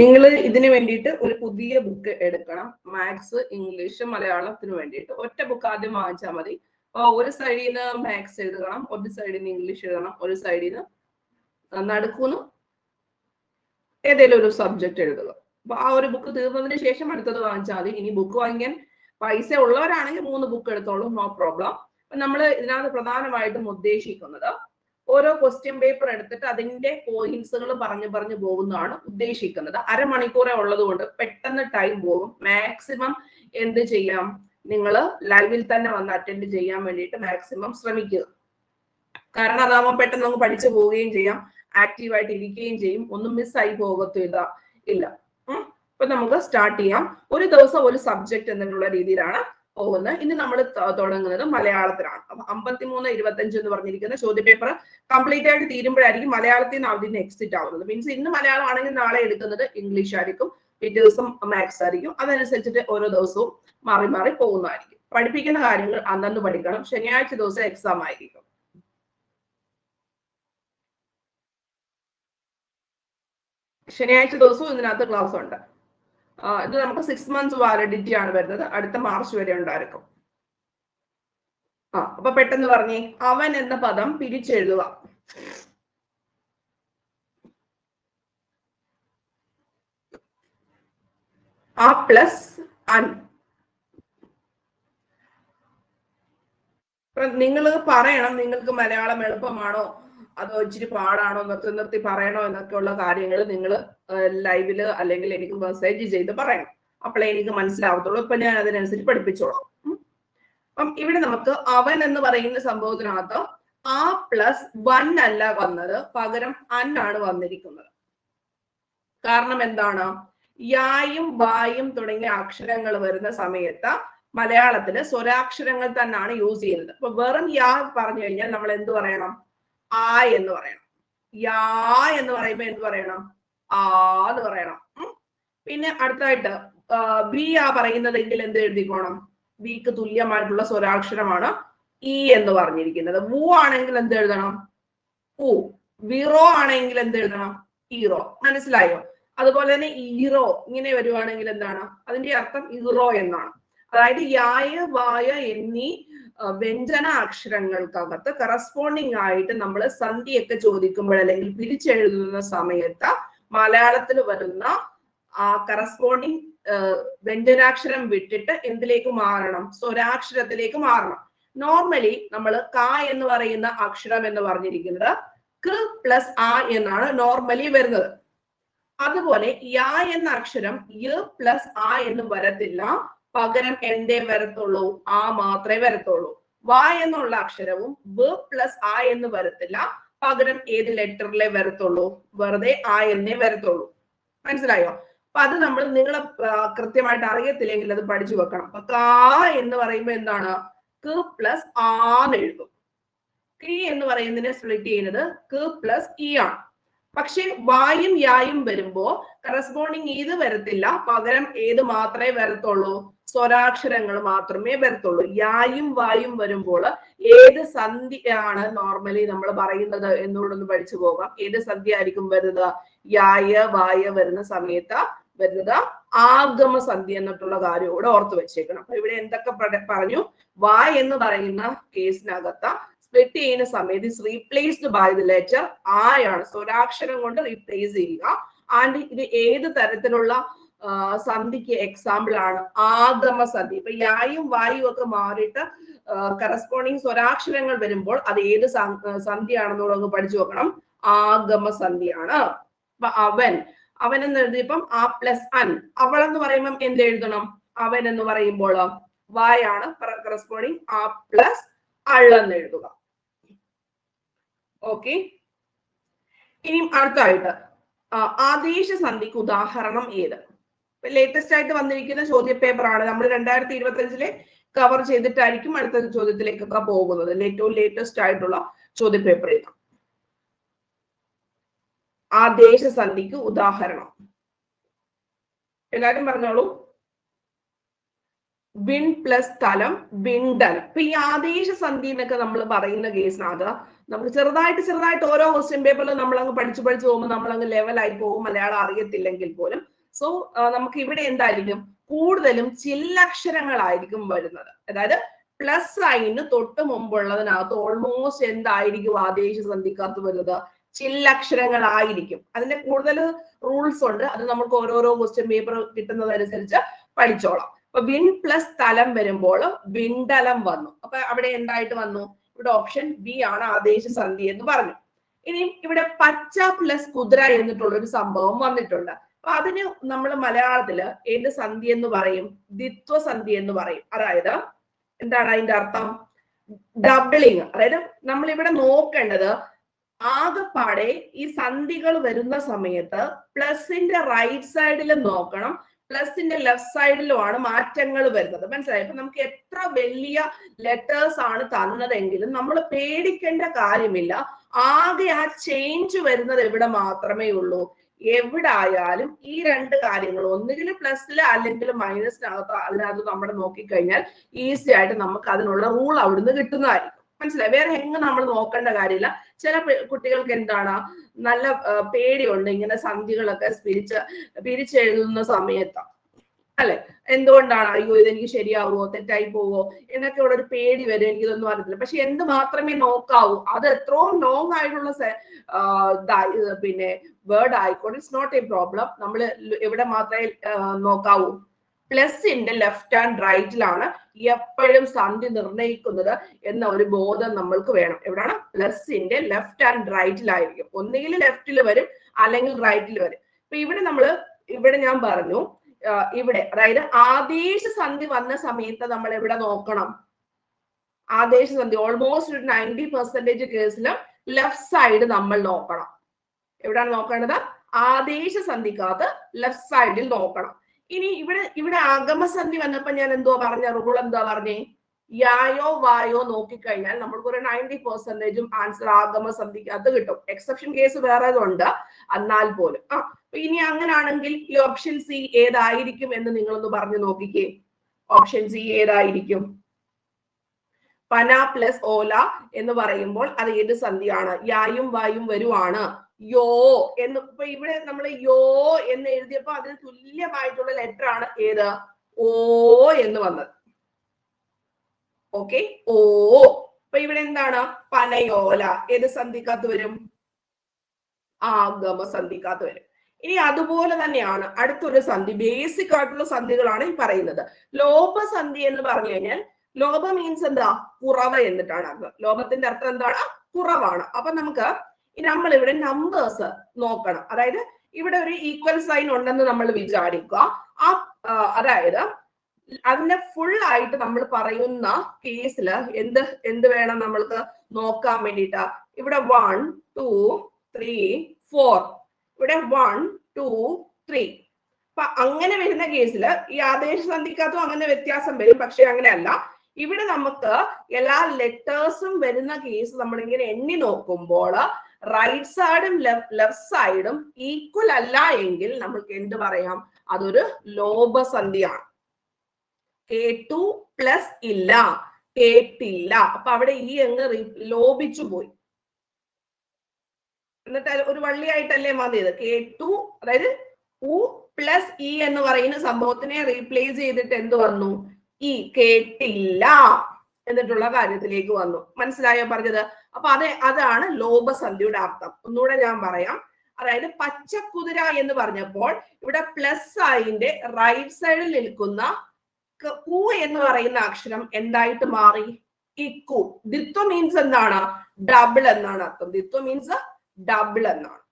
നിങ്ങൾ ഇതിന് വേണ്ടിയിട്ട് ഒരു പുതിയ ബുക്ക് എടുക്കണം. മാത്സ് ഇംഗ്ലീഷ് മലയാളത്തിന് വേണ്ടിയിട്ട്. ഒറ്റ ബുക്ക് ആദ്യം വാങ്ങിച്ചാൽ മതി. ഒരു സൈഡിൽ നിന്ന് മാത്സ് എഴുതണം ഒരു സൈഡിൽ നിന്ന് ഇംഗ്ലീഷ് എഴുതണം ഒരു സൈഡിൽ നിന്ന് നടക്കുന്നു. ഏതെങ്കിലും ഒരു സബ്ജക്ട് എഴുതുക. അപ്പൊ ആ ഒരു ബുക്ക് തീർന്നതിന് ശേഷം അടുത്തത് വാങ്ങിച്ചാൽ മതി. ഇനി ബുക്ക് വാങ്ങിക്കാൻ പൈസ ഉള്ളവരാണെങ്കിൽ മൂന്ന് ബുക്ക് എടുത്തോളൂ. നോ പ്രോബ്ലം നമ്മൾ ഇതിനകത്ത് പ്രധാനമായിട്ടും ഉദ്ദേശിക്കുന്നത് ഓരോ ക്വസ്റ്റ്യൻ പേപ്പർ എടുത്തിട്ട് അതിന്റെ പോയിന്റ്സുകൾ പറഞ്ഞു പറഞ്ഞു പോകുന്നതാണ് ഉദ്ദേശിക്കുന്നത്. അരമണിക്കൂറേ ഉള്ളത് കൊണ്ട് പെട്ടെന്ന് ടൈം പോകും. മാക്സിമം എന്ത് ചെയ്യാം? നിങ്ങൾ ലൈവിൽ തന്നെ വന്ന് അറ്റൻഡ് ചെയ്യാൻ വേണ്ടിയിട്ട് മാക്സിമം ശ്രമിക്കുക. കാരണം അതാവുമ്പോൾ പെട്ടെന്ന് നമുക്ക് പഠിച്ചു പോവുകയും ചെയ്യാം. ആക്റ്റീവായിട്ട് ഇരിക്കുകയും ചെയ്യും. ഒന്നും മിസ്സായി പോകത്തില്ല ഇല്ല. ഇപ്പൊ നമുക്ക് സ്റ്റാർട്ട് ചെയ്യാം. ഒരു ദിവസം ഒരു സബ്ജക്ട് എന്നുള്ള രീതിയിലാണ് പോകുന്നത് ഇന്ന് നമ്മൾ തുടങ്ങുന്നത് മലയാളത്തിലാണ്. അപ്പൊ അമ്പത്തിമൂന്ന് ഇരുപത്തഞ്ച് എന്ന് പറഞ്ഞിരിക്കുന്ന ചോദ്യ പേപ്പർ കംപ്ലീറ്റ് ആയിട്ട് തീരുമ്പോഴായിരിക്കും മലയാളത്തിൽ നിന്ന് അവധി എക്സിറ്റ് ആവുന്നത്. മീൻസ് ഇന്ന് മലയാളം ആണെങ്കിൽ നാളെ എടുക്കുന്നത് ഇംഗ്ലീഷ് ആയിരിക്കും. പിറ്റേ ദിവസം മാത്സ് ആയിരിക്കും. അതനുസരിച്ചിട്ട് ഓരോ ദിവസവും മാറി മാറി പോകുന്നതായിരിക്കും. പഠിപ്പിക്കുന്ന കാര്യങ്ങൾ അന്നന്ന് പഠിക്കണം. ശനിയാഴ്ച ദിവസം എക്സാം ആയിരിക്കും. ശനിയാഴ്ച ദിവസവും ഇതിനകത്ത് ക്ലാസ് ഉണ്ട്. ഇത് നമുക്ക് സിക്സ് മന്ത്സ് വാലിഡിറ്റി ആണ് വരുന്നത്. അടുത്ത മാർച്ച് വരെ ഉണ്ടായിരിക്കും. ആ അപ്പൊ പെട്ടെന്ന് പറഞ്ഞേ അവൻ എന്ന പദം പിരിച്ചെഴുതുക. ആ പ്ലസ് നിങ്ങൾ പറയണം നിങ്ങൾക്ക് മലയാളം എളുപ്പമാണോ? അതോ ഇച്ചിരി പാടാണോ? നിർത്തി നിർത്തി പറയണോ? എന്നൊക്കെയുള്ള കാര്യങ്ങൾ നിങ്ങൾ ലൈവിൽ അല്ലെങ്കിൽ എനിക്ക് മെസ്സേജ് ചെയ്ത് പറയണം. അപ്പോഴേ എനിക്ക് മനസ്സിലാവത്തുള്ളൂ. ഇപ്പൊ ഞാൻ അതിനനുസരിച്ച് പഠിപ്പിച്ചോളാം. അപ്പം ഇവിടെ നമുക്ക് അവൻ എന്ന് പറയുന്ന സംഭവത്തിനകത്ത് ആ പ്ലസ് വൺ അല്ല വന്നത്. പകരം അൻ ആണ് വന്നിരിക്കുന്നത്. കാരണം എന്താണ്? യായും വായും തുടങ്ങിയ അക്ഷരങ്ങൾ വരുന്ന സമയത്ത് മലയാളത്തിൽ സ്വരാക്ഷരങ്ങൾ തന്നെയാണ് യൂസ് ചെയ്യുന്നത്. അപ്പൊ വെറും യാ പറഞ്ഞു കഴിഞ്ഞാൽ നമ്മൾ എന്ത് പറയണം? ആ എന്ന് പറയണം. യാ എന്ന് പറയുമ്പോ എന്ത് പറയണം? ആ എന്ന് പറയണം. പിന്നെ അടുത്തായിട്ട് ബി ആ പറയുന്നതെങ്കിൽ എന്ത് എഴുതിക്കോണം? ബിക്ക് തുല്യമായിട്ടുള്ള സ്വരാക്ഷരമാണ് ഇ എന്ന് പറഞ്ഞിരിക്കുന്നത്. വു ആണെങ്കിൽ എന്ത് എഴുതണം? ഉ. വിറോ ആണെങ്കിൽ എന്ത് എഴുതണം? ഈറോ മനസ്സിലായോ? അതുപോലെ തന്നെ ഈറോ ഇങ്ങനെ വരുവാണെങ്കിൽ എന്താണ്? അതിന്റെ അർത്ഥം ഈറോ എന്നാണ്. അതായത് യായ വായ എന്നീ വ്യഞ്ജന അക്ഷരങ്ങൾക്കകത്ത് കറസ്പോണ്ടിങ് ആയിട്ട് നമ്മൾ സന്ധിയൊക്കെ ചോദിക്കുമ്പോൾ അല്ലെങ്കിൽ പിരിച്ചെഴുതുന്ന സമയത്ത് മലയാളത്തിൽ വരുന്ന ആ കറസ്പോണ്ടിങ് വ്യഞ്ജനാക്ഷരം വിട്ടിട്ട് എന്തിലേക്ക് മാറണം? സ്വരാക്ഷരത്തിലേക്ക് മാറണം. നോർമലി നമ്മൾ ക എന്ന് പറയുന്ന അക്ഷരം എന്ന് പറഞ്ഞിരിക്കുന്നത് ക് പ്ലസ് ആ എന്നാണ് നോർമലി വരുന്നത്. അതുപോലെ യാ എന്ന അക്ഷരം യ പ്ലസ് ആ എന്ന് വരത്തില്ല. പകരം എന്തേ വരത്തുള്ളൂ ആ മാത്രമേ വരത്തുള്ളൂ. വ എന്നുള്ള അക്ഷരവും ബ പ്ലസ് ആ എന്ന് വരത്തില്ല. പകരം ഏത് ലെറ്ററിലെ വരത്തുള്ളൂ? വെറുതെ ആ എന്നേ വരത്തുള്ളൂ. മനസ്സിലായോ? അപ്പൊ അത് നമ്മൾ നിങ്ങൾ കൃത്യമായിട്ട് അറിയത്തില്ലെങ്കിൽ അത് പഠിച്ചു വെക്കണം. അപ്പൊ കാ എന്ന് പറയുമ്പോ എന്താണ്? ക് പ്ലസ് ആന്ന് എഴുതും. കി എന്ന് പറയുന്നതിനെ സ്പ്ലിറ്റ് ചെയ്യുന്നത് ക് പ്ലസ് ഇ ആണ്. പക്ഷെ വായും യായും വരുമ്പോ കറസ്പോണ്ടിങ് ഇത് വരത്തില്ല. പകരം ഏത് മാത്രമേ വരത്തുള്ളൂ? സ്വരാക്ഷരങ്ങൾ മാത്രമേ വരത്തുള്ളൂ. യായും വായും വരുമ്പോൾ ഏത് സന്ധി ആണ് നോർമലി നമ്മൾ പറയുന്നത് എന്നുള്ളൊന്ന് പഠിച്ചു പോകാം. ഏത് സന്ധി ആയിരിക്കും വരുന്നത്? യായ വായ വരുന്ന സമയത്ത് വരുന്നത് ആഗമ സന്ധി എന്നിട്ടുള്ള കാര്യം കൂടെ ഓർത്ത് വെച്ചേക്കണം. അപ്പൊ ഇവിടെ എന്തൊക്കെ പറഞ്ഞു? വായ എന്ന് പറയുന്ന കേസിനകത്ത് സ്പ്ലിറ്റ് ചെയ്യുന്ന സമയത്ത് is replaced by the letter ആയാണ് സ്വരാക്ഷരം കൊണ്ട് റീപ്ലേസ് ചെയ്യുക. ആൻഡ് ഇത് ഏത് തരത്തിലുള്ള സന്ധിക്ക് എക്സാമ്പിൾ ആണ്? ആഗമ സന്ധി. ഇപ്പൊ യായും വായും ഒക്കെ മാറിയിട്ട് കറസ്പോണ്ടിങ് സ്വരാക്ഷരങ്ങൾ വരുമ്പോൾ അത് ഏത് സം- സന്ധിയാണെന്നുള്ളത് പഠിച്ചു നോക്കണം. ആഗമ സന്ധിയാണ്. അവൻ അവൻ എന്ന് എഴുതിയപ്പം ആ പ്ലസ് അൻ അവൾ എന്ന് പറയുമ്പം എന്ത് എഴുതണം? അവൻ എന്ന് പറയുമ്പോൾ വായാണ് കറസ്പോണ്ടിങ് ആ പ്ലസ് അള്ളെന്ന് എഴുതുക. ഓക്കെ ഇനിയും അടുത്തായിട്ട് ആദേശ സന്ധിക്ക് ഉദാഹരണം ഏത്? ലേറ്റസ്റ്റ് ആയിട്ട് വന്നിരിക്കുന്ന ചോദ്യ പേപ്പറാണ് നമ്മൾ രണ്ടായിരത്തി ഇരുപത്തി അഞ്ചിലെ കവർ ചെയ്തിട്ടായിരിക്കും അടുത്ത ചോദ്യത്തിലേക്കൊക്കെ പോകുന്നത്. ഏറ്റവും ലേറ്റസ്റ്റ് ആയിട്ടുള്ള ചോദ്യ പേപ്പർ ഇത്. ആദേശ സന്ധിക്ക് ഉദാഹരണം. എല്ലാരും പറഞ്ഞോളൂ. വിൺ പ്ലസ് സ്ഥലം വിണ്ടലം ഇപ്പൊ ഈ ആദേശ സന്ധി എന്നൊക്കെ നമ്മൾ പറയുന്ന കേസിനകത്ത് നമുക്ക് ചെറുതായിട്ട് ചെറുതായിട്ട് ഓരോ ക്വസ്റ്റ്യൻ പേപ്പറിലും നമ്മൾ അങ്ങ് പഠിച്ചു പഠിച്ചു പോകുമ്പോൾ നമ്മൾ അങ്ങ് ലെവലായി പോകും മലയാളം അറിയത്തില്ലെങ്കിൽ പോലും. സോ നമുക്ക് ഇവിടെ എന്തായിരിക്കും? കൂടുതലും ചില്ലക്ഷരങ്ങളായിരിക്കും വരുന്നത്. അതായത് പ്ലസ് സൈന് തൊട്ട് മുമ്പുള്ളതിനകത്ത് ഓൾമോസ്റ്റ് എന്തായിരിക്കും ആദേശ സന്ധിക്കകത്ത് വരുന്നത്? ചില്ലക്ഷരങ്ങളായിരിക്കും അതിന്റെ കൂടുതൽ റൂൾസ് ഉണ്ട്. അത് നമുക്ക് ഓരോരോ ക്വസ്റ്റ്യൻ പേപ്പർ കിട്ടുന്നതനുസരിച്ച് പഠിച്ചോളാം. അപ്പൊ വിൺ പ്ലസ് സ്ഥലം വരുമ്പോൾ വിണ്ടലം വന്നു. അപ്പൊ അവിടെ എന്തായിട്ട് വന്നു? ഇവിടെ ഓപ്ഷൻ ബി ആണ് ആദേശ സന്ധി എന്ന് പറഞ്ഞു. ഇനി ഇവിടെ പച്ച പ്ലസ് കുതിര എന്നിട്ടുള്ള ഒരു സംഭവം വന്നിട്ടുണ്ട്. അപ്പൊ അതിന് നമ്മൾ മലയാളത്തിൽ ഏത് സന്ധി എന്ന് പറയും? ദിത്വ സന്ധി എന്ന് പറയും. അതായത് എന്താണ് അതിന്റെ അർത്ഥം? ഡബിളിങ് അതായത് നമ്മൾ ഇവിടെ നോക്കേണ്ടത് ആകെപ്പാടെ ഈ സന്ധികൾ വരുന്ന സമയത്ത് പ്ലസിന്റെ റൈറ്റ് സൈഡിൽ നോക്കണം. പ്ലസിന്റെ ലെഫ്റ്റ് സൈഡിലുമാണ് മാറ്റങ്ങൾ വരുന്നത്. മനസ്സിലായി? അപ്പൊ നമുക്ക് എത്ര വലിയ ലെറ്റേഴ്സ് ആണ് തന്നതെങ്കിലും നമ്മൾ പേടിക്കേണ്ട കാര്യമില്ല. ആകെ ആ ചേഞ്ച് വരുന്നത് എവിടെ മാത്രമേ ഉള്ളൂ. എവിടെ ആയാലും ഈ രണ്ട് കാര്യങ്ങൾ ഒന്നുകിൽ പ്ലസിൽ അല്ലെങ്കിൽ മൈനസിനകത്ത് അതിനകത്ത് നമ്മൾ നോക്കിക്കഴിഞ്ഞാൽ ഈസി ആയിട്ട് നമുക്ക് അതിനുള്ള റൂൾ അവിടുന്ന് കിട്ടുന്നതായിരിക്കും. മനസ്സിലായി? വേറെ എങ്ങും നമ്മൾ നോക്കേണ്ട കാര്യമില്ല. ചില കുട്ടികൾക്ക് എന്താണ് നല്ല പേടിയുണ്ട് ഇങ്ങനെ സന്ധികളൊക്കെ പിരിച്ച് പിരിച്ചെഴുതുന്ന സമയത്ത്. അല്ലെ? എന്തുകൊണ്ടാണ് അയ്യോ ഇതെനിക്ക് ശരിയാവുമോ തെറ്റായി പോവോ? എന്നൊക്കെ ഉള്ള ഒരു പേടി വരും. എനിക്കിതൊന്നും അറിയത്തില്ല. പക്ഷെ എന്ത് മാത്രമേ നോക്കാവൂ? അത് എത്രയും ലോങ് ആയിട്ടുള്ള പിന്നെ വേർഡ് ആയിക്കോട്ടെ. ഇറ്റ്സ് നോട്ട് എ പ്രോബ്ലം നമ്മൾ എവിടെ മാത്രമേ നോക്കാവൂ. പ്ലസിന്റെ ലെഫ്റ്റ് ആൻഡ് റൈറ്റിലാണ് എപ്പോഴും സന്ധി നിർണയിക്കുന്നത് എന്ന ഒരു ബോധം നമ്മൾക്ക് വേണം. എവിടെയാണ്? പ്ലസിന്റെ ലെഫ്റ്റ് ആൻഡ് റൈറ്റിലായിരിക്കും ഒന്നുകിൽ ലെഫ്റ്റിൽ വരും അല്ലെങ്കിൽ റൈറ്റിൽ വരും. ഇപ്പൊ ഇവിടെ നമ്മൾ ഇവിടെ ഞാൻ പറഞ്ഞു ഇവിടെ അതായത് ആദേശ സന്ധി വന്ന സമയത്ത് നമ്മൾ എവിടെ നോക്കണം? ആദേശ സന്ധി ഓൾമോസ്റ്റ് ഒരു നയന്റി പെർസെന്റേജ് കേസിലും ലെഫ്റ്റ് സൈഡ് നമ്മൾ നോക്കണം. എവിടെയാണ് നോക്കേണ്ടത്? ആദേശ സന്ധിക്കകത്ത് ലെഫ്റ്റ് സൈഡിൽ നോക്കണം. ഇനി ഇവിടെ ഇവിടെ ആഗമസന്ധി വന്നപ്പോ ഞാൻ എന്തോ പറഞ്ഞ? റൂൾ എന്തോ പറഞ്ഞേ? യായോ വായോ നോക്കിക്കഴിഞ്ഞാൽ നമ്മൾക്ക് ഒരു നയന്റി പെർസെന്റേജും ആൻസർ ആഗമസന്ധിക്ക് അത് കിട്ടും. എക്സെപ്ഷൻ കേസ് വേറെ ഉണ്ട് എന്നാൽ പോലും. ആ ഇനി അങ്ങനാണെങ്കിൽ ഈ ഓപ്ഷൻ സി ഏതായിരിക്കും എന്ന് നിങ്ങളൊന്ന് പറഞ്ഞു നോക്കിക്കേ. ഓപ്ഷൻ സി ഏതായിരിക്കും? പന പ്ലസ് ഓല എന്ന് പറയുമ്പോൾ അത് ഏത് സന്ധിയാണ്? യായും വായും വരുവാണ്. യോ എന്ന് ഇപ്പൊ ഇവിടെ നമ്മൾ യോ എന്ന് എഴുതിയപ്പോ അതിന് തുല്യമായിട്ടുള്ള ലെറ്റർ ആണ് ഏത്? ഓ എന്ന് വന്നത്. ഓക്കെ ഓ. ഇപ്പൊ ഇവിടെ എന്താണ്? പനയോല. ഏത് സന്ധിക്കാത്ത് വരും? ആഗമ സന്ധിക്കാത്ത് വരും. ഇനി അതുപോലെ തന്നെയാണ് അടുത്തൊരു സന്ധി ബേസിക് ആയിട്ടുള്ള സന്ധികളാണ് ഈ പറയുന്നത്. ലോപസന്ധി എന്ന് പറഞ്ഞു കഴിഞ്ഞാൽ ലോപ മീൻസ് എന്താ? കുറവ് എന്നിട്ടാണ് അർത്ഥം. ലോപത്തിന്റെ അർത്ഥം എന്താണ്? കുറവാണ്. അപ്പൊ നമുക്ക് നമ്മൾ ഇവിടെ നമ്പേഴ്സ് നോക്കണം. അതായത് ഇവിടെ ഒരു ഈക്വൽ സൈൻ ഉണ്ടെന്ന് നമ്മൾ വിചാരിക്കുക. ആ അതായത് അതിന്റെ ഫുൾ ആയിട്ട് നമ്മൾ പറയുന്ന കേസിൽ എന്ത് എന്ത് വേണം നമ്മൾക്ക് നോക്കാൻ വേണ്ടിയിട്ട്? ഇവിടെ വൺ ടു ത്രീ ഫോർ ഇവിടെ വൺ ടു ത്രീ അപ്പൊ അങ്ങനെ വരുന്ന കേസിൽ ഈ ആദേശ സന്ധിക്കകത്തും അങ്ങനെ വ്യത്യാസം വരും. പക്ഷെ അങ്ങനെയല്ല. ഇവിടെ നമുക്ക് എല്ലാ ലെറ്റേഴ്സും വരുന്ന കേസ് നമ്മളിങ്ങനെ എണ്ണി നോക്കുമ്പോൾ റൈറ്റ് സൈഡും ലെഫ്റ്റ് സൈഡും ഈക്വൽ അല്ല എങ്കിൽ നമുക്ക് എന്ത് പറയാം? അതൊരു ലോപസന്ധിയാണ്. കേട്ടു പ്ലസ് ഇല്ല. കേട്ടില്ല അപ്പൊ അവിടെ ഈ അങ്ങ് റി- ലോപിച്ചു പോയി. എന്നിട്ട് ഒരു വള്ളിയായിട്ടല്ലേ വന്നത് കേട്ടു അതായത് ഉ പ്ലസ് ഇ എന്ന് പറയുന്ന സംഭവത്തിനെ റീപ്ലേസ് ചെയ്തിട്ട് എന്ത് വന്നു? ഈ കേട്ടില്ല എന്നിട്ടുള്ള കാര്യത്തിലേക്ക് വന്നു. മനസ്സിലായോ പറഞ്ഞത്? അപ്പൊ അതെ അതാണ് ലോപസന്ധിയുടെ അർത്ഥം. ഒന്നുകൂടെ ഞാൻ പറയാം. അതായത് പച്ചക്കുതിര എന്ന് പറഞ്ഞപ്പോൾ ഇവിടെ പ്ലസ് ആയിന്റെ റൈറ്റ് സൈഡിൽ നിൽക്കുന്ന കു എന്ന് പറയുന്ന അക്ഷരം എന്തായിട്ട് മാറി? ഇക്കു ദിത്വ മീൻസ് എന്താണ്? ഡബിൾ എന്നാണ് അർത്ഥം. ദിത്വ മീൻസ് ഡബിൾ എന്നാണ്.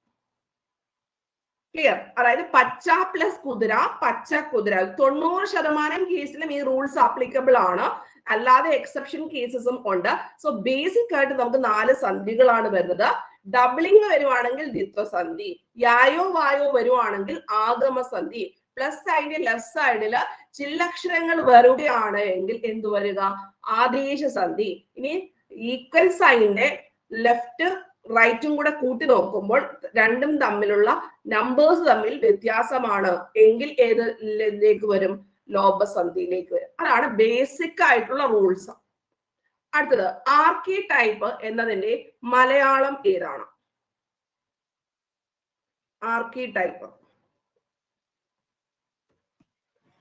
ക്ലിയർ അതായത് പച്ച പ്ലസ് കുതിര പച്ച കുതിര തൊണ്ണൂറ് ശതമാനം കേസിലും ഈ റൂൾസ് ആപ്ലിക്കബിൾ ആണ്. അല്ലാതെ എക്സെപ്ഷൻ കേസസും ഉണ്ട്. സോ ബേസിക് ആയിട്ട് നമുക്ക് നാല് സന്ധികളാണ് വരുന്നത്. ഡബിളിംഗ് വരുവാണെങ്കിൽ ദ്വിത്വസന്ധി യായോ വായോ വരുവാണെങ്കിൽ ആഗമസന്ധി. പ്ലസ് സൈഡിൽ ലെഫ്റ്റ് സൈഡിൽ ചില്ലക്ഷരങ്ങൾ വരുകയാണ് എങ്കിൽ എന്ത് വരിക? ആദേശ സന്ധി ഇനി ഈക്വൽ സൈഡിന്റെ ലെഫ്റ്റ് റൈറ്റും കൂടെ കൂട്ടി നോക്കുമ്പോൾ രണ്ടും തമ്മിലുള്ള നമ്പേഴ്സ് തമ്മിൽ വ്യത്യാസമാണ്. എങ്കിൽ ഏതിലേക്ക് വരും? ലോപസന്ധിയിലേക്ക് വരും. അതാണ് ബേസിക് ആയിട്ടുള്ള റൂൾസ് അടുത്തത് ആർക്കി ടൈപ്പ് എന്നതിന്റെ മലയാളം ഏതാണ്? ആർക്കി ടൈപ്പ്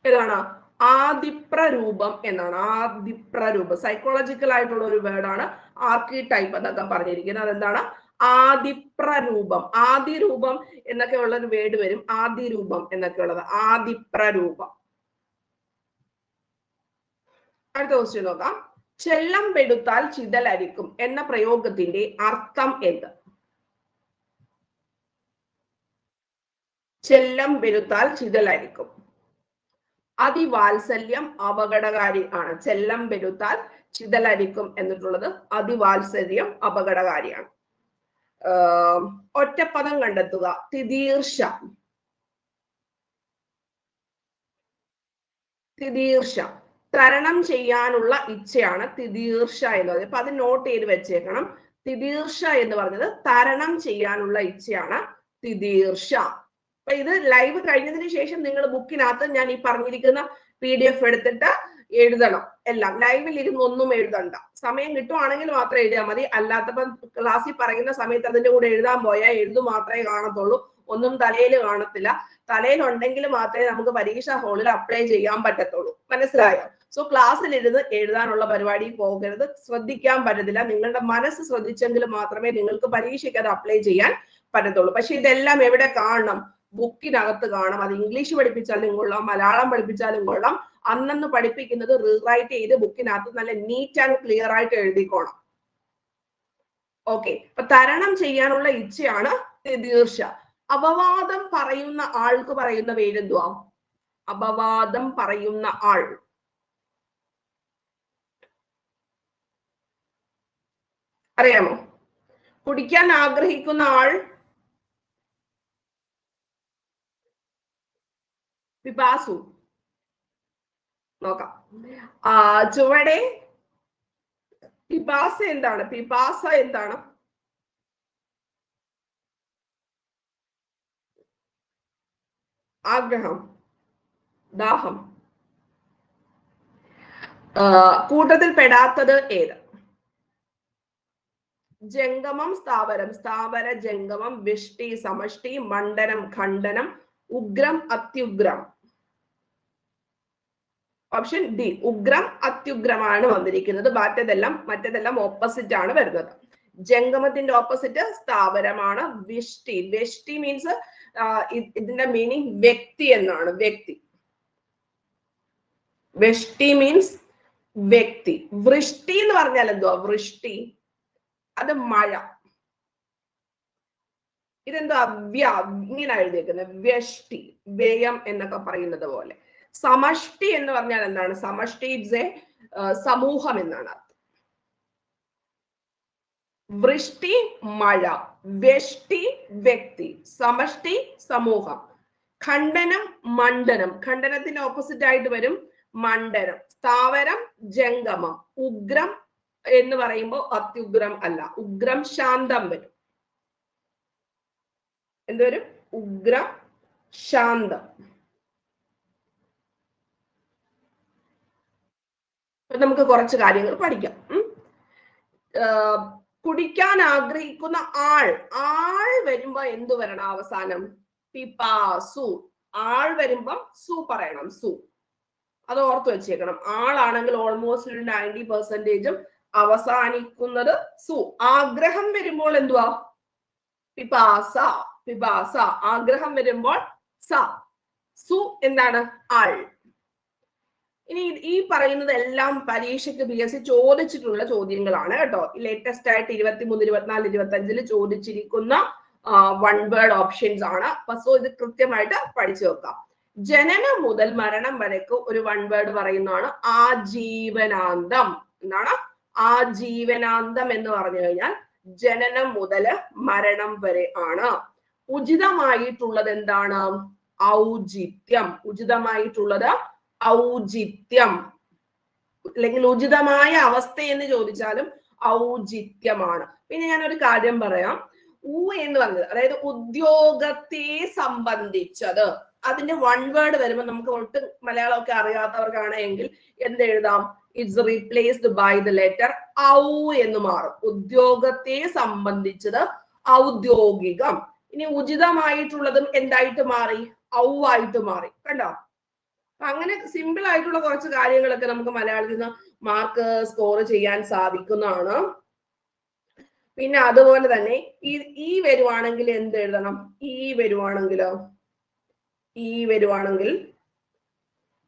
ഏതാണ്? ആദിപ്രരൂപം എന്നാണ്. ആദിപ്രരൂപം. സൈക്കോളജിക്കൽ ആയിട്ടുള്ള ഒരു വേർഡാണ് ആർക്കി ടൈപ്പ് എന്നൊക്കെ പറഞ്ഞിരിക്കുന്നത്. അതെന്താണ്? ആദിപ്രരൂപം. ആദിരൂപം എന്നൊക്കെ ഉള്ള ഒരു വേർഡ് വരും. ആദിരൂപം എന്നൊക്കെ ഉള്ളത്. ആദിപ്രരൂപം. അടുത്ത ക്വസ്റ്റ്യൻ നോക്കാം ചെല്ലം പെടുത്താൽ ചിതലരിക്കും എന്ന പ്രയോഗത്തിന്റെ അർത്ഥം എന്ത്? ചെല്ലം പെരുത്താൽ ചിതലരിക്കും. അതിവാത്സല്യം അപകടകാരി ആണ്. ചെല്ലം പെരുത്താൽ ചിതലരിക്കും എന്നിട്ടുള്ളത് അതിവാത്സല്യം അപകടകാരിയാണ്. ഒറ്റപ്പദം കണ്ടെത്തുക. തിദീർഷ. തിതീർഷ തരണം ചെയ്യാനുള്ള ഇച്ഛയാണ് തിദീർഷ എന്ന് പറയുന്നത് അപ്പൊ അത് നോട്ട് ചെയ്ത് വെച്ചേക്കണം. തിദീർഷ എന്ന് പറഞ്ഞത് തരണം ചെയ്യാനുള്ള ഇച്ഛയാണ് തിദീർഷ. അപ്പൊ ഇത് ലൈവ് കഴിഞ്ഞതിന് ശേഷം നിങ്ങൾ ബുക്കിനകത്ത് ഞാൻ ഈ പറഞ്ഞിരിക്കുന്ന പി ഡി എഫ് എടുത്തിട്ട് എഴുതണം. എല്ലാം ലൈവിൽ ഇരുന്ന് ഒന്നും എഴുതണ്ട. സമയം കിട്ടുവാണെങ്കിൽ മാത്രമേ എഴുതിയാൽ മതി. അല്ലാത്തപ്പം ക്ലാസ്സിൽ പറയുന്ന സമയത്ത് അതിന്റെ കൂടെ എഴുതാൻ പോയാൽ എഴുതു മാത്രമേ കാണത്തുള്ളൂ. ഒന്നും തലയിൽ കാണത്തില്ല. തലയിൽ ഉണ്ടെങ്കിൽ മാത്രമേ നമുക്ക് പരീക്ഷാ ഹാളിൽ അപ്ലൈ ചെയ്യാൻ പറ്റത്തുള്ളൂ. മനസ്സിലായോ? സോ ക്ലാസ്സിൽ ഇരുന്ന് എഴുതാനുള്ള പരിപാടി പോകരുത്. ശ്രദ്ധിക്കാൻ പറ്റത്തില്ല. നിങ്ങളുടെ മനസ്സ് ശ്രദ്ധിച്ചെങ്കിൽ മാത്രമേ നിങ്ങൾക്ക് പരീക്ഷയ്ക്ക് അത് അപ്ലൈ ചെയ്യാൻ പറ്റത്തുള്ളൂ. പക്ഷെ ഇതെല്ലാം എവിടെ കാണണം? ബുക്കിനകത്ത് കാണാം അത് ഇംഗ്ലീഷ് പഠിപ്പിച്ചാലും കൊള്ളാം. മലയാളം പഠിപ്പിച്ചാലും കൊള്ളാം. അന്നന്ന് പഠിപ്പിക്കുന്നത് റീറൈറ്റ് ചെയ്ത് ബുക്കിനകത്ത് നല്ല നീറ്റ് ആൻഡ് ക്ലിയർ ആയിട്ട് എഴുതിക്കോണം. ഓക്കെ അപ്പൊ തരണം ചെയ്യാനുള്ള ഇച്ഛയാണ് തീർച്ച അപവാദം പറയുന്ന ആൾക്ക് പറയുന്ന പേരെന്തുവാ? അപവാദം പറയുന്ന ആൾ. അറിയാമോ? കുടിക്കാൻ ആഗ്രഹിക്കുന്ന ആൾ പിപാസു. നോക്കാം. ആ ചുവടെ പിപാസ എന്താണ്? പിപാസ എന്താണ്? ആഗ്രഹം ദാഹം. കൂട്ടത്തിൽ പെടാത്തത് ഏത്? ജംഗമം സ്ഥാപനം സ്ഥാപന ജംഗമം വിഷ്ടി സമഷ്ടി മണ്ഡനം ഖണ്ഡനം ഉഗ്രം അത്യുഗ്രം. ഓപ്ഷൻ ഡി ഉഗ്രം അത്യുഗ്രമാണ് വന്നിരിക്കുന്നത്. മറ്റേതെല്ലാം മറ്റതെല്ലാം ഓപ്പോസിറ്റ് ആണ് വരുന്നത്. ജംഗമത്തിന്റെ ഓപ്പോസിറ്റ് സ്ഥാപനമാണ് വിഷ്ടി. വെഷ്ടി മീൻസ് ഇതിന്റെ മീനിങ് വ്യക്തി എന്നാണ്. വ്യക്തി. വെഷ്ടി മീൻസ് വ്യക്തി. വൃഷ്ടി എന്ന് പറഞ്ഞാൽ എന്തുവാ? വൃഷ്ടി. അത് മഴ. ഇതെന്തോ അവ്യ ഇങ്ങനെ എഴുതിയേക്കുന്നത്. വ്യഷ്ടി വ്യയം എന്നൊക്കെ പറയുന്നത് പോലെ. സമഷ്ടി എന്ന് പറഞ്ഞാൽ എന്താണ്? സമഷ്ടി ഇറ്റ്സ് എ സമൂഹം എന്നാണ് അർത്ഥം. വൃഷ്ടി മഴ. വ്യഷ്ടി വ്യക്തി സമഷ്ടി സമൂഹം. ഖണ്ഡനം മണ്ഡനം. ഖണ്ഡനത്തിന്റെ ഓപ്പോസിറ്റ് ആയിട്ട് വരും മണ്ഡനം. സ്ഥാവരം ജംഗമം. ഉഗ്രം എന്ന് പറയുമ്പോൾ അത്യുഗ്രം അല്ല. ഉഗ്രം ശാന്തം വരും. എന്തുവരും ഉഗ്രം ശാന്തം. നമുക്ക് കുറച്ച് കാര്യങ്ങൾ പഠിക്കാം. കുടിക്കാൻ ആഗ്രഹിക്കുന്ന ആൾ ആൾ വരുമ്പോ എന്തു വരണം അവസാനം? പിപാസു ആൾ വരുമ്പം സു പറയണം സു. അത് ഓർത്ത് വെച്ചേക്കണം. ആളാണെങ്കിൽ ഓൾമോസ്റ്റ് ഒരു നയന്റി പെർസെന്റേജും അവസാനിക്കുന്നത് സു. ആഗ്രഹം വരുമ്പോൾ എന്തുവാ? പിപാസ പിപാസ ആഗ്രഹം വരുമ്പോൾ സ. സു എന്താണ്? ആൾ. ഇനി ഈ പറയുന്നത് എല്ലാം പരീക്ഷയ്ക്ക് പി എസ് സി ചോദിച്ചിട്ടുള്ള ചോദ്യങ്ങളാണ് കേട്ടോ. ലേറ്റസ്റ്റ് ആയിട്ട് ഇരുപത്തിമൂന്ന് ഇരുപത്തിനാല് ഇരുപത്തി അഞ്ചിൽ ചോദിച്ചിരിക്കുന്ന വൺ വേർഡ് ഓപ്ഷൻസ് ആണ്. സോ ഇത് കൃത്യമായിട്ട് പഠിച്ചു വെക്കാം. ജനനം മുതൽ മരണം വരയ്ക്ക് ഒരു വൺ വേർഡ് പറയുന്നതാണ് ആജീവനാന്തം. എന്താണ്? ആജീവനാന്തം എന്ന് പറഞ്ഞു കഴിഞ്ഞാൽ ജനനം മുതൽ മരണം വരെ ആണ്. ഉചിതമായിട്ടുള്ളത് എന്താണ്? ഔചിത്യം. ഉചിതമായിട്ടുള്ളത് ഔചിത്യം. അല്ലെങ്കിൽ ഉചിതമായ അവസ്ഥ എന്ന് ചോദിച്ചാലും ഔചിത്യമാണ്. പിന്നെ ഞാൻ ഒരു കാര്യം പറയാം. ഊ എന്ന് പറഞ്ഞത് അതായത് ഉദ്യോഗത്തെ സംബന്ധിച്ചത്. അതിന്റെ വൺ വേർഡ് വരുമ്പോൾ നമുക്ക് ഒട്ടും മലയാളമൊക്കെ അറിയാത്തവർക്കാണ് എങ്കിൽ എന്ത് എഴുതാം? It's replaced by the letter ഔ എന്ന് മാറും. ഉദ്യോഗത്തെ സംബന്ധിച്ചത് ഔദ്യോഗികം. ഇനി ഉചിതമായിട്ടുള്ളതും എന്തായിട്ട് മാറി? ഔ ആയിട്ട് മാറി. കണ്ടോ? അപ്പൊ അങ്ങനെ സിമ്പിൾ ആയിട്ടുള്ള കുറച്ച് കാര്യങ്ങളൊക്കെ നമുക്ക് മലയാളത്തിൽ നിന്ന് മാർക്ക് സ്കോർ ചെയ്യാൻ സാധിക്കുന്നതാണ്. പിന്നെ അതുപോലെ തന്നെ ഈ വരുവാണെങ്കിൽ എന്ത് എഴുതണം? ഈ വരുവാണെങ്കിലോ? ഈ വരുവാണെങ്കിൽ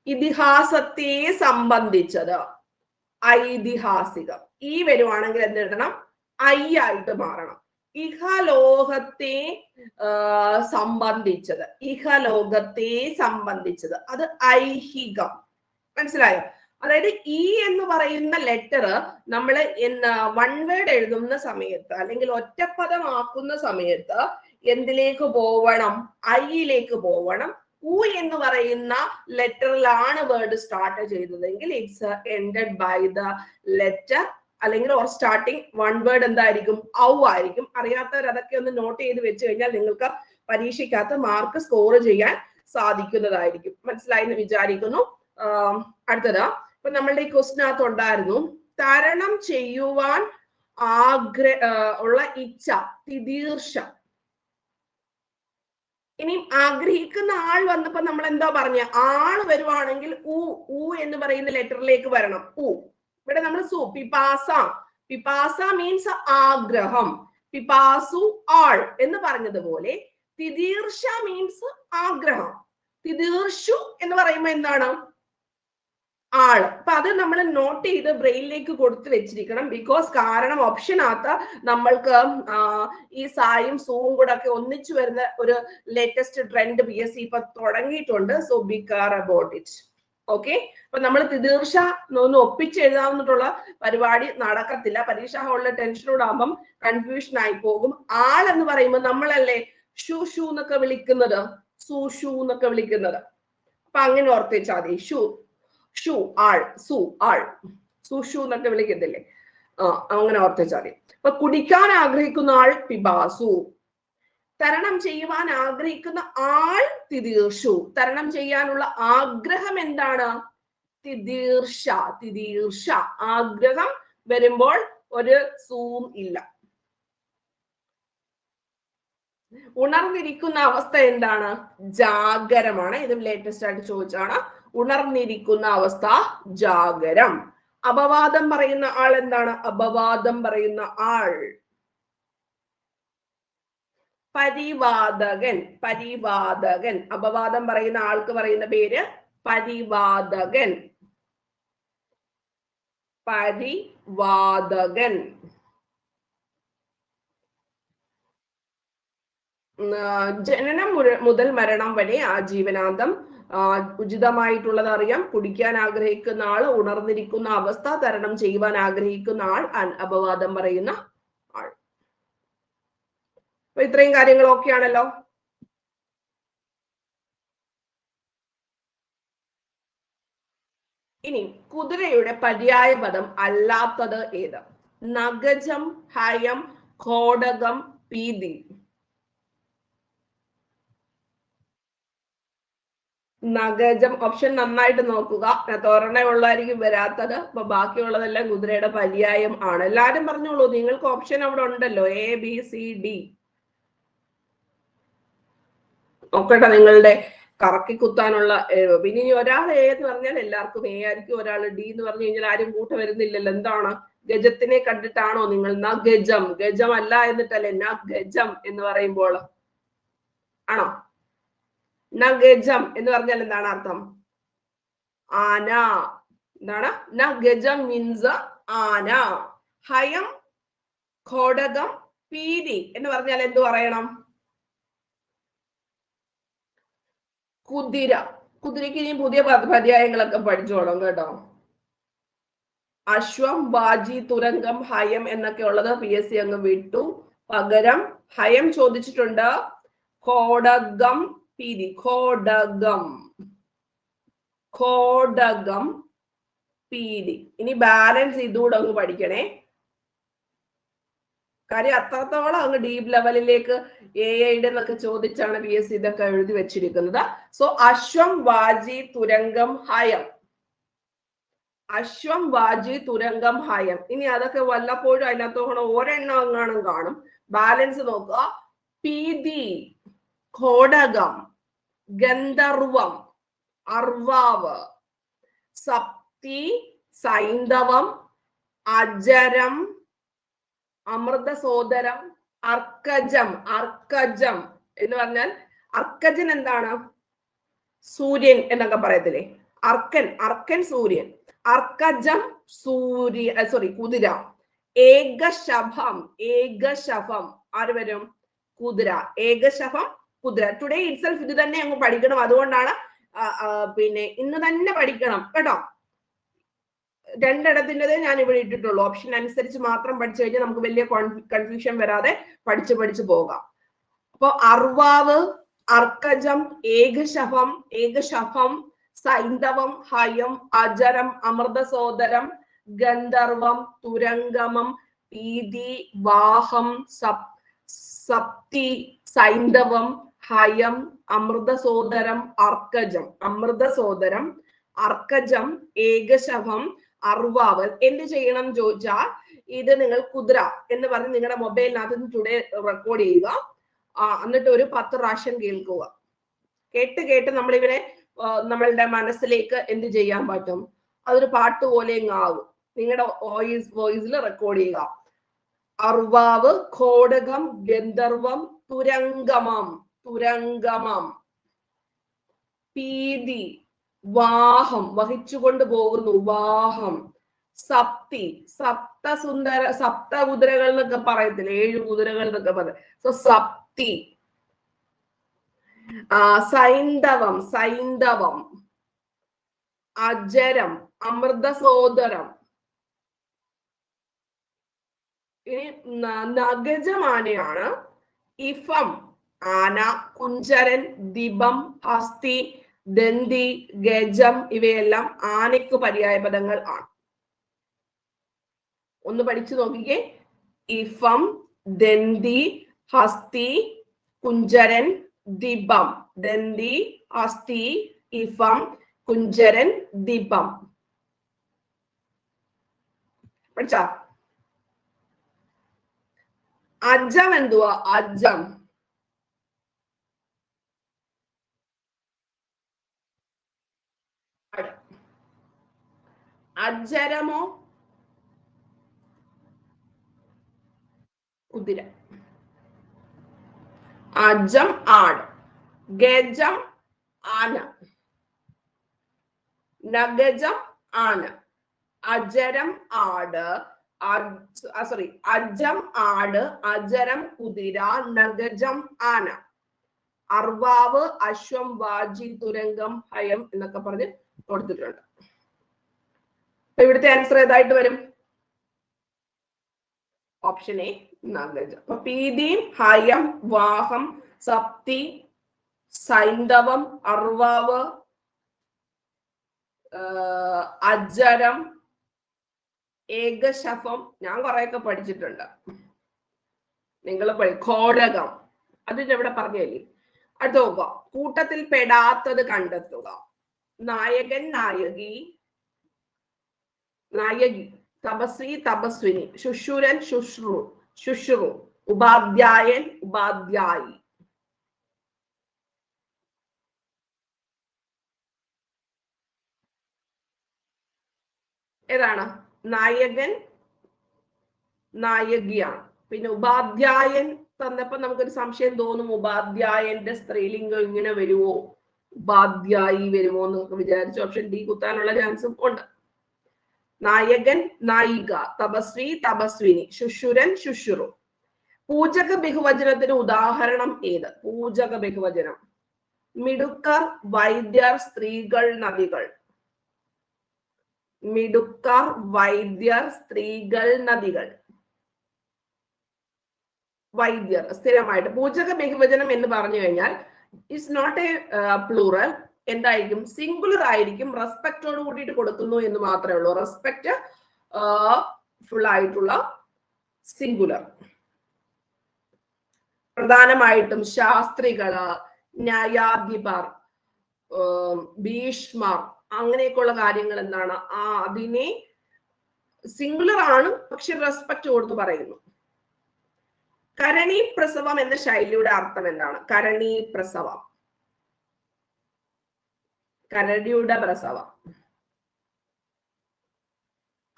ഇതിഹാസത്തെ സംബന്ധിച്ചത് ഐതിഹാസികം. ഈ വരുവാണെങ്കിൽ എന്ത് എഴുതണം? ഐ ആയിട്ട് മാറണം. ഇഹലോകത്തെ സംബന്ധിച്ചത്. ഇഹലോകത്തെ സംബന്ധിച്ചത്. അത് ഐഹികം. മനസ്സിലായോ? അതായത് ഇ എന്ന് പറയുന്ന ലെറ്റർ നമ്മൾ വൺ വേർഡ് എഴുതുന്ന സമയത്ത് അല്ലെങ്കിൽ ഒറ്റപ്പദമാക്കുന്ന സമയത്ത് എന്തിലേക്ക് പോവണം? ഐയിലേക്ക് പോവണം. ഉ എന്ന് പറയുന്ന ലെറ്ററിലാണ് word start ചെയ്തതെങ്കിൽ it's ended by the letter അല്ലെങ്കിൽ ഓർ സ്റ്റാർട്ടിങ് വൺ വേർഡ് എന്തായിരിക്കും ഔ ആയിരിക്കും. അറിയാത്തവർ അതൊക്കെ ഒന്ന് നോട്ട് ചെയ്ത് വെച്ച് കഴിഞ്ഞാൽ നിങ്ങൾക്ക് പരീക്ഷയ്ക്കകത്ത് മാർക്ക് സ്കോർ ചെയ്യാൻ സാധിക്കുന്നതായിരിക്കും. മനസ്സിലായി എന്ന് വിചാരിക്കുന്നു അടുത്തത്. ഇപ്പൊ നമ്മളുടെ ഈ ക്വസ്റ്റിനകത്ത് ഉണ്ടായിരുന്നു തരണം ചെയ്യുവാൻ ആഗ്ര ഉള്ള ഇച്ഛ തിദീർഷ. ഇനി ആഗ്രഹിക്കുന്ന ആൾ വന്നപ്പോ നമ്മൾ എന്താ പറഞ്ഞ ആൾ വരുവാണെങ്കിൽ ഉ ഉ എന്ന് പറയുന്ന ലെറ്ററിലേക്ക് വരണം. ഉ ഇവിടെ നമ്മൾ സു പിപാസ. പിപാസ മീൻസ് ആഗ്രഹം. പിപാസു ആൾ എന്ന് പറഞ്ഞതുപോലെ തിദീർഷ മീൻസ് ആഗ്രഹം. തിദീർഷു എന്ന് പറയുമ്പോ എന്താണ്? ആൾ. അപ്പൊ അത് നമ്മൾ നോട്ട് ചെയ്ത് ബ്രെയിനിലേക്ക് കൊടുത്തു വെച്ചിരിക്കണം. ബിക്കോസ് കാരണം ഓപ്ഷൻ ഓപ്ഷനകത്ത് നമ്മൾക്ക് ഈ സായും സൂവും കൂടെ ഒക്കെ ഒന്നിച്ചു വരുന്ന ഒരു latest trend P S C ഇപ്പൊ തുടങ്ങിയിട്ടുണ്ട്. So be care about it okay അപ്പൊ നമ്മൾ തിദീർഷ ഒന്ന് ഒപ്പിച്ചെഴുതാവുന്നിട്ടുള്ള പരിപാടി നടക്കത്തില്ല. പരീക്ഷാ ഹാളിലെ ടെൻഷനോടാകുമ്പം കൺഫ്യൂഷൻ ആയി പോകും. ആൾ എന്ന് പറയുമ്പോൾ നമ്മളല്ലേ ഷൂ ഷു എന്നൊക്കെ വിളിക്കുന്നത്? സു എന്നൊക്കെ വിളിക്കുന്നത്. അപ്പൊ അങ്ങനെ ഓർത്ത് വെച്ചാൽ മതി. ഷു ഷു ആൾ സു ആൾ. സു ഷു എന്നൊക്കെ വിളിക്കത്തില്ലേ? ആ അങ്ങനെ ഓർത്ത് വെച്ചാൽ മതി. അപ്പൊ കുടിക്കാൻ ആഗ്രഹിക്കുന്ന ആൾ പിബാസു. തരണം ചെയ്യുവാൻ ആഗ്രഹിക്കുന്ന ആൾ തിദീർഷു തരണം ചെയ്യാനുള്ള ആഗ്രഹം എന്താണ്? തിദീർഷ തിദീർഷ ആഗ്രഹം വരുമ്പോൾ ഒരു സൂം ഇല്ല. ഉണർന്നിരിക്കുന്ന അവസ്ഥ എന്താണ്? ജാഗരമാണ്. ഇതും ലേറ്റസ്റ്റ് ആയിട്ട് ചോദിച്ചാണ് ഉണർന്നിരിക്കുന്ന അവസ്ഥ ജാഗരം. അപവാദം പറയുന്ന ആൾ എന്താണ്? അപവാദം പറയുന്ന ആൾ. പരിവാദകൻ പരിവാദകൻ. അപവാദം പറയുന്ന ആൾക്ക് പറയുന്ന പേര് പരിവാദകൻ. പരിവാദകൻ. ജനനം മുതൽ മരണം വരെ ആജീവനാന്തം ഉചിതമായിട്ടുള്ളത് അറിയാം. കുടിക്കാൻ ആഗ്രഹിക്കുന്ന ആൾ ഉണർന്നിരിക്കുന്ന അവസ്ഥ തരണം ചെയ്യുവാൻ ആഗ്രഹിക്കുന്ന ആൾ അപവാദം പറയുന്ന അപ്പൊ ഇത്രയും കാര്യങ്ങൾ ഓക്കെ ആണല്ലോ ഇനി കുതിരയുടെ പര്യായ പദം അല്ലാത്തത് ഏത്? നഗജം ഹയം കോടകം പീതി നഗജം ഓപ്ഷൻ നന്നായിട്ട് നോക്കുക. തോരണ ഉള്ളതായിരിക്കും വരാത്തത്. അപ്പൊ ബാക്കിയുള്ളതെല്ലാം കുതിരയുടെ പര്യായം ആണ്. എല്ലാരും പറഞ്ഞോളൂ നിങ്ങൾക്ക് ഓപ്ഷൻ അവിടെ ഉണ്ടല്ലോ എ ബി സി ഡി നോക്കട്ടെ നിങ്ങളുടെ കറക്കി കുത്താനുള്ള പിന്നെ ഇനി ഒരാൾ എ എന്ന് പറഞ്ഞാൽ എല്ലാവർക്കും എ ആയിരിക്കും ഒരാൾ ഡി എന്ന് പറഞ്ഞു കഴിഞ്ഞാൽ ആരും കൂട്ട വരുന്നില്ലല്ലോ. എന്താണ്? ഗജത്തിനെ കണ്ടിട്ടാണോ നിങ്ങൾ? ന ഗജം. ഗജം അല്ല എന്നിട്ടല്ലേ? ന ഗജം എന്ന് പറയുമ്പോൾ. ആണോ? ന ഗജം എന്ന് പറഞ്ഞാൽ എന്താണ് അർത്ഥം? ആന. എന്താണ്? ന ഗജം മീൻസ് ആന. ഹയം ഘോടകം പീതി എന്ന് പറഞ്ഞാൽ എന്ത് പറയണം? കുതിര. കുതിരയ്ക്ക് ഇനിയും പുതിയ പര്യായങ്ങളൊക്കെ പഠിച്ചോളാം കേട്ടോ. അശ്വം ബാജി തുരങ്കം ഹയം എന്നൊക്കെ ഉള്ളത് പി എസ് സി അങ്ങ് വിട്ടു. പകരം ഹയം ചോദിച്ചിട്ടുണ്ട്. കോടകം പീതി കോടകം കോടകം പീതി ഇനി ബാലൻസ് ഇതുകൂടെ അങ്ങ് പഠിക്കണേ. കാര്യം അത്രത്തോളം അങ്ങ് ഡീപ് ലെവലിലേക്ക് എ ഐയുടെ എന്നൊക്കെ ചോദിച്ചാണ് പി എസ് സി ഇതൊക്കെ എഴുതി വെച്ചിരിക്കുന്നത്. സോ അശ്വം വാജി തുരങ്കം ഹയം. അശ്വം വാജി തുരങ്കം ഹയം. ഇനി അതൊക്കെ വല്ലപ്പോഴും അതിനകത്തോടെ ഒരെണ്ണം എങ്ങാനും കാണും. ബാലൻസ് നോക്കുക. പീതി ഘോടകം ഗന്ധർവം അർവാവ് സപ്തി സൈന്ധവം അജരം അമൃത സോദരം അർക്കജം അർക്കജം എന്ന് പറഞ്ഞാൽ അർക്കജൻ എന്താണ്? സൂര്യൻ എന്നൊക്കെ പറയത്തില്ലേ? അർക്കൻ അർക്കൻ സൂര്യൻ. അർക്കജം സൂര്യ സോറി കുതിര. ഏകശഭം ഏകശഭം ആര് വരും? കുതിര. ഏകശഭം കുതിര. ടുഡേ ഇറ്റ്സെൽഫ് ഇത് തന്നെ അങ്ങ് പഠിക്കണം. അതുകൊണ്ടാണ് പിന്നെ ഇന്ന് തന്നെ പഠിക്കണം. കേട്ടോ? രണ്ടിടത്തിന്റെതേ ഞാൻ ഇവിടെ ഇട്ടിട്ടുള്ളൂ. ഓപ്ഷൻ അനുസരിച്ച് മാത്രം പഠിച്ചു കഴിഞ്ഞാൽ നമുക്ക് വലിയ കൺഫ്യൂഷൻ വരാതെ പഠിച്ചു പഠിച്ചു പോകാം. അപ്പൊ അർവാവ് അർക്കജം ഏകശഫം ഏകശഫം സൈന്ധവം ഹയം അജരം അമൃതസോദരം ഗന്ധർവം തുരങ്കമം പീതി വാഹം സപ് സപ്തി സൈന്ധവം ഹയം അമൃതസോദരം അർക്കജം. അമൃതസോദരം അർക്കജം ഏകശവം അർവാവ് എന്ത് ചെയ്യണം ചോദിച്ചാൽ ഇത് നിങ്ങൾ കുതിര എന്ന് പറഞ്ഞ് നിങ്ങളുടെ മൊബൈലിനകത്ത് ടുഡേ റെക്കോർഡ് ചെയ്യുക. എന്നിട്ട് ഒരു പത്ത് പ്രാവശ്യം കേൾക്കുക. കേട്ട് കേട്ട് നമ്മൾ ഇവരെ നമ്മളുടെ മനസ്സിലേക്ക് എന്ത് ചെയ്യാൻ പറ്റും? അതൊരു പാട്ട് പോലെ ആവും. നിങ്ങളുടെ വോയിസ് വോയിസിൽ റെക്കോർഡ് ചെയ്യുക. അർവാവ് ഘോടകം ഗന്ധർവം തുരങ്കമം തുരങ്കമം പീതി. വാഹം വഹിച്ചുകൊണ്ട് പോകുന്നു വാഹം. സപ്തി സപ്ത സുന്ദര സപ്ത കുതിരകൾ എന്നൊക്കെ പറയത്തില്ല? ഏഴ് കുതിരകൾ എന്നൊക്കെ പറയും സോ സപ്തി. ആ സൈന്ധവം സൈന്ധവം. അജരം അമൃതസോദരം. ഇനി നഗജമാനയാണ്. ഇഫം ആന കുഞ്ചരൻ ദിബം ഹസ്തി ദന്തി ഗജം ഇവയെല്ലാം ആനയ്ക്ക് പര്യായ പദങ്ങൾ ആണ്. ഒന്ന് പഠിച്ചു നോക്കിക്കേ. ഇഫം ദന്തി ഹസ്തി കുഞ്ചരൻ ദിപം ദന്തി ഹസ്തി ഇഫം കുഞ്ചരൻ ദിപം പഠിച്ച? അജം എന്തുവാ? അജം. അജരമോ കുതിര. അജം ആട്. ഗജം ആന. നഗജം ആന. അജരം ആട് സോറി അജം ആട് അജരം കുതിര നഗജം ആന. അർവാവ് അശ്വം വാജി തുരങ്കം ഭയം എന്നൊക്കെ പറഞ്ഞ് കൊടുത്തിട്ടുണ്ട്. ഇവിടുത്തെ ആൻസർ ഏതായിട്ട് വരും? ഓപ്ഷൻ എ നഗജം അപ്പൊ പീതിയും ഹയം വാഹം സപ്തി സൈന്ധവം അർവാവ് അജരം ഏകശഫം. ഞാൻ കുറെയൊക്കെ പഠിച്ചിട്ടുണ്ട്. നിങ്ങൾ ഘോടകം അതിന്റെ ഇവിടെ പറഞ്ഞല്ലേ അടുത്ത നോക്കുക. കൂട്ടത്തിൽ പെടാത്തത് കണ്ടെത്തുക. നായകൻ നായകി നായകി തപസ്വി തപസ്വിനി ശുശൂരൻ ശുശ്രു ശുശ്രു ഉപാധ്യായൻ ഉപാധ്യായി. ഏതാണ്? നായകൻ നായകിയാണ്. പിന്നെ ഉപാധ്യായൻ തന്നപ്പോ നമുക്കൊരു സംശയം തോന്നും ഉപാധ്യായന്റെ സ്ത്രീലിംഗം ഇങ്ങനെ വരുമോ? ഉപാധ്യായി വരുമോ എന്നൊക്കെ വിചാരിച്ചു ഓപ്ഷൻ ഡി കുത്താനുള്ള ചാൻസും ഉണ്ട്. നായകൻ നായിക തപസ്വി തപസ്വിനി ശുശുരൻ ശുശുറു പൂജക ബഹുവചനത്തിന് ഉദാഹരണം ഏത്? പൂജക ബഹുവചനം. മിടുക്കർ വൈദ്യർ സ്ത്രീകൾ നദികൾ. മിടുക്കർ വൈദ്യർ സ്ത്രീകൾ നദികൾ. വൈദ്യർ സ്ഥിരമായിട്ട്. പൂജക ബഹുവചനം എന്ന് പറഞ്ഞു കഴിഞ്ഞാൽ ഇറ്റ്സ് നോട്ട് എ പ്ലൂറൽ എന്തായിരിക്കും? സിംഗുലർ ആയിരിക്കും റെസ്പെക്റ്റോട് കൂടിയിട്ട് കൊടുക്കുന്നു എന്ന് മാത്രമേ ഉള്ളൂ. റെസ്പെക്ട് ഫുൾ ആയിട്ടുള്ള സിംഗുലർ പ്രധാനമായിട്ടും ശാസ്ത്രികൾ ന്യായാധിപർ ഭീഷ്മർ അങ്ങനെയൊക്കെയുള്ള കാര്യങ്ങൾ എന്താണ്? ആ അതിനെ സിംഗുലർ ആണ് പക്ഷെ റെസ്പെക്ട് കൊടുത്ത് പറയുന്നു. കരണി പ്രസവം എന്ന ശൈലിയുടെ അർത്ഥം എന്താണ്? കരണി പ്രസവം കരടിയുടെ പ്രസവം.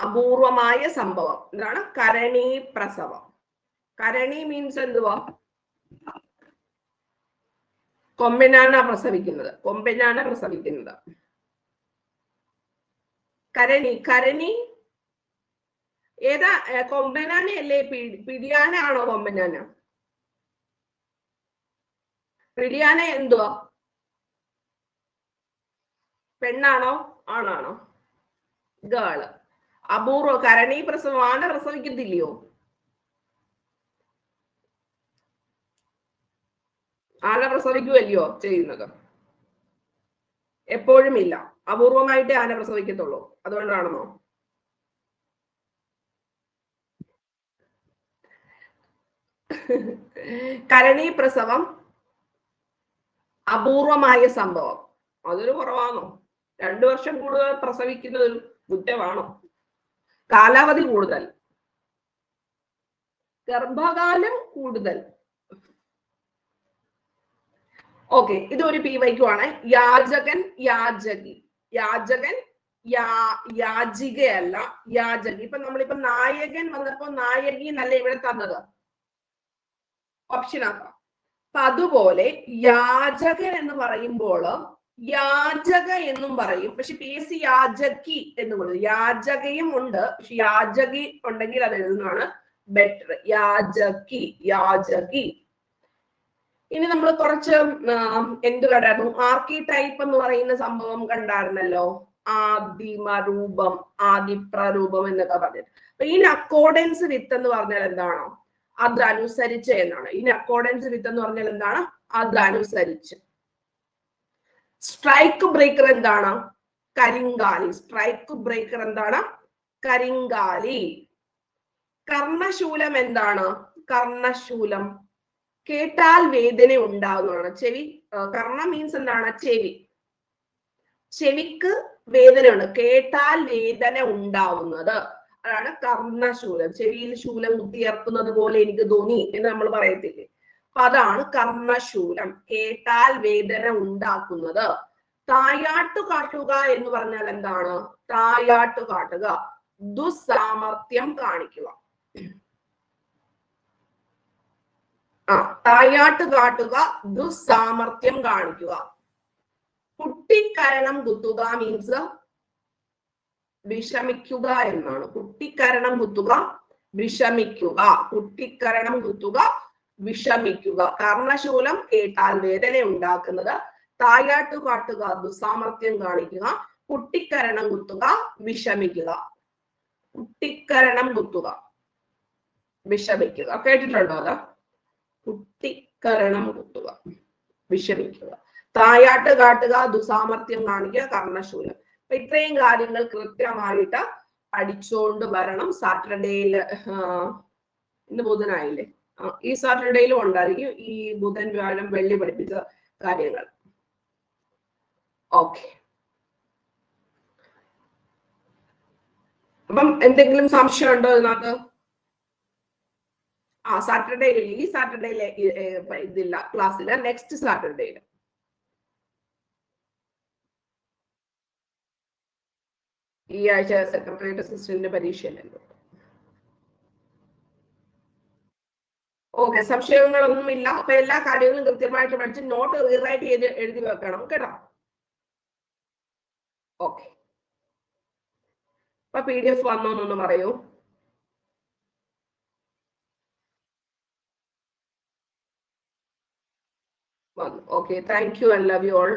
അപൂർവമായ സംഭവം. എന്താണ്? കരണി പ്രസവം. കരണി മീൻസ് എന്തുവാ? കൊമ്പനാണ് പ്രസവിക്കുന്നത്. കൊമ്പനാണ് പ്രസവിക്കുന്നത്. കരണി കരണി. ഏതാ? കൊമ്പനാനയല്ലേ പിടിയാനാണോ കൊമ്പനാന പിടിയാന എന്തുവാ? പെണ്ണാണോ? ആണാണോ? ഗേൾ. അപൂർവ കരണി പ്രസവം ആണ് പ്രസവിക്കത്തില്ലയോ? ആന പ്രസവിക്കുമല്ലയോ ചെയ്യുന്നത്? എപ്പോഴും ഇല്ല അപൂർവമായിട്ടേ ആന പ്രസവിക്കത്തുള്ളൂ. അതുകൊണ്ടാണെന്നോ? കരണി പ്രസവം അപൂർവമായ സംഭവം. അതൊരു കുറവാണോ രണ്ടു വർഷം കൂടുതൽ പ്രസവിക്കുന്നത് കുറ്റമാണോ? കാലാവധി കൂടുതൽ. ഗർഭകാലം കൂടുതൽ. ഓക്കെ ഒരു പി വൈക്കു ആണ്. യാചകൻ യാചകി. യാചകൻ യാ യാചികയല്ല യാചകി. ഇപ്പൊ നമ്മളിപ്പോ നായകൻ വന്നപ്പോ നായകി എന്നല്ല ഇവിടെ തന്നത്? ഓപ്ഷൻ ആക്കാം. അപ്പൊ അതുപോലെ യാചകൻ എന്ന് പറയുമ്പോൾ യാചക എന്നും പറയും. പക്ഷെ പി എസ് സി യാചകി എന്ന് പറയും. യാചകയും ഉണ്ട്. പക്ഷെ യാചകി ഉണ്ടെങ്കിൽ അത് എഴുതുന്നതാണ് ബെറ്റർ യാചകി യാചകി. ഇനി നമ്മൾ കുറച്ച് എന്ത് കണ്ടായിരുന്നു? ആർക്കി ടൈപ്പ് എന്ന് പറയുന്ന സംഭവം കണ്ടായിരുന്നല്ലോ? ആദിമ രൂപം ആദിപ്രരൂപം എന്നൊക്കെ പറഞ്ഞിട്ട്. അപ്പൊ ഇൻ അക്കോർഡൻസ് വിത്ത് എന്ന് പറഞ്ഞാൽ എന്താണോ? അതനുസരിച്ച് എന്നാണ്. ഇൻ അക്കോർഡൻസ് വിത്ത് എന്ന് പറഞ്ഞാൽ എന്താണ്? അതനുസരിച്ച്. സ്ട്രൈക്ക് ബ്രേക്കർ എന്താണ്? കരിങ്കാലി. സ്ട്രൈക്ക് ബ്രേക്കർ എന്താണ്? കരിങ്കാലി. കർണശൂലം എന്താണ്? കർണശൂലം. കേട്ടാൽ വേദന ഉണ്ടാകുന്നതാണ്. ചെവി കർണ മീൻസ് എന്താണ്? ചെവി. ചെവിക്ക് വേദനയുണ്ട്. കേട്ടാൽ വേദന ഉണ്ടാവുന്നത്. അതാണ് കർണശൂലം. ചെവിയിൽ ശൂലം കുത്തിയർക്കുന്നത് പോലെ എനിക്ക് തോന്നി എന്ന് നമ്മൾ പറയത്തില്ലേ? അപ്പൊ അതാണ് കർമ്മശൂലം. കേട്ടാൽ വേദന ഉണ്ടാക്കുന്നത്. തായാട്ടു കാട്ടുക എന്ന് പറഞ്ഞാൽ എന്താണ്? തായാട്ടു കാട്ടുക. ദുസ്സാമർത്ഥ്യം കാണിക്കുക. ആ തായാട്ട് കാട്ടുക ദുസ്സാമർത്ഥ്യം കാണിക്കുക. കുട്ടിക്കരണം കുത്തുക മീൻസ് വിഷമിക്കുക എന്നാണ്. കുട്ടിക്കരണം കുത്തുക വിഷമിക്കുക. കുട്ടിക്കരണം കുത്തുക വിഷമിക്കുക. കർണശൂലം കേട്ടാൽ വേദന ഉണ്ടാക്കുന്നത്. തായാട്ട് കാട്ടുക ദുസ്സാമർത്ഥ്യം കാണിക്കുക. കുട്ടിക്കരണം കുത്തുക വിഷമിക്കുക. കുട്ടിക്കരണം കുത്തുക. വിഷമിക്കുക. കേട്ടിട്ടുണ്ടോ അത്? കുട്ടിക്കരണം കുത്തുക. വിഷമിക്കുക. തായാട്ട് കാട്ടുക ദുസാമർത്ഥ്യം കാണിക്കുക കർണശൂലം. അപ്പൊ ഇത്രയും കാര്യങ്ങൾ കൃത്യമായിട്ട് പഠിച്ചുകൊണ്ട് വരണം. സാറ്റർഡേയിൽ ഇന്ന് ബുധനായില്ലേ? ഈ സാറ്റർഡേയിലും ഉണ്ടായിരിക്കും ഈ ബുധൻ വ്യാഴം വെള്ളി പഠിപ്പിച്ച കാര്യങ്ങൾ. ഓക്കെ അപ്പം എന്തെങ്കിലും സംശയം ഉണ്ടോ ഇതിനകത്ത്? ആ സാറ്റർഡേയിൽ ഈ സാറ്റർഡേയിലെ ഇതില്ല ക്ലാസ്സില്ല നെക്സ്റ്റ് സാറ്റർഡേയിൽ. ഈ ആഴ്ച സെക്രട്ടേറിയറ്റ് അസിസ്റ്റന്റിന്റെ പരീക്ഷയല്ലല്ലോ ഓക്കെ സംശയങ്ങളൊന്നുമില്ല. അപ്പൊ എല്ലാ കാര്യങ്ങളും കൃത്യമായിട്ട് പഠിച്ച് നോട്ട് റീറൈറ്റ് ചെയ്ത് എഴുതി വെക്കണം കേട്ടോ? ഓക്കെ അപ്പൊ പി ഡി എഫ് വന്നോന്നൊന്ന് പറയൂ. വന്നു. Okay thank you and love you all